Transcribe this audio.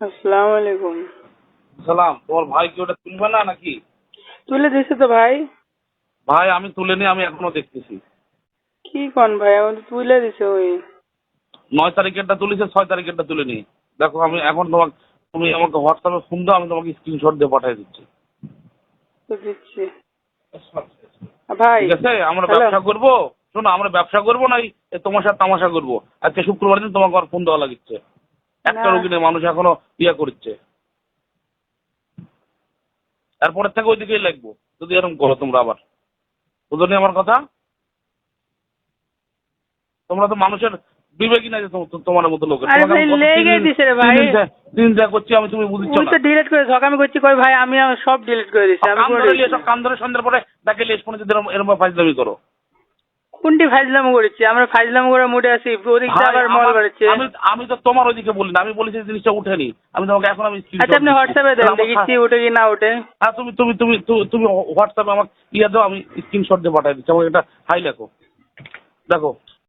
আসসালামু আলাইকুম। সালাম তোমার ভাই কি ওটা তুলবে না নাকি? তুলে দিছে তো ভাই। ভাই আমি তুলে নিয়ে আমি এখনও দেখতেছি। কি কোন ভাই আমার তুলে দিছে ওই। নয় তারিখেরটা তুলেছে ছয় তারিখেরটা তুলে নি দেখো আমি এখন তোমাকে তুমি আমাকে হোয়াটসঅ্যাপে ফোন দাও আমি তোমাকে স্ক্রিনশট দিয়ে পাঠিয়ে দিচ্ছি। তো দিচ্ছি। ভাই ঠিক আছে আমরা ব্যবসা করব? শোনো আমরা ব্যবসা করব না তোমার সাথে তামাশা করব? আজকে শুক্রবার দিন তোমাকে আর ফোন দেওয়া লাগিচ্ছে একটা রোগী নেই মানুষ এখনও ইয়ে করছে। এরপরের থেকে ওইদিকেই লাগবো। যদি এরকম করো তোমরা আবার। বুঝো নি আমার কথা? তোমরা তো মানুষের বিবেকই না যে তোমার মতো লেগে দিন- যা- করছি আমি তুমি বুঝছ না। তো ডিলিট করে সকালে করছি কই ভাই? আমি সব ডিলিট করে দিছি। আমি কান ধরে সন্ধ্যার পরে তাকে লিয়ে ফোনে যদি এরকম- এরকম ফাইজলামি করো। কোনটি ফাইজলাম করেছে? আমরা ফাইজলাম করে মোটে আছি ওদিক আবার মল বাড়ছে। আমি আমি তো তোমার ওইদিকে বলি না আমি বলেছি যে জিনিসটা উঠেনি। আমি তোমাকে এখন আমি আচ্ছা আপনি হোয়াটসঅ্যাপে দেন দেখি ওঠে কি না ওঠে হ্যাঁ তুমি তুমি তুমি তুমি হোয়াটসঅ্যাপে আমার ইয়া দাও আমি স্ক্রিনশট দিয়ে পাঠিয়ে দিচ্ছি। আমাকে এটা হাই লেখো। দেখো।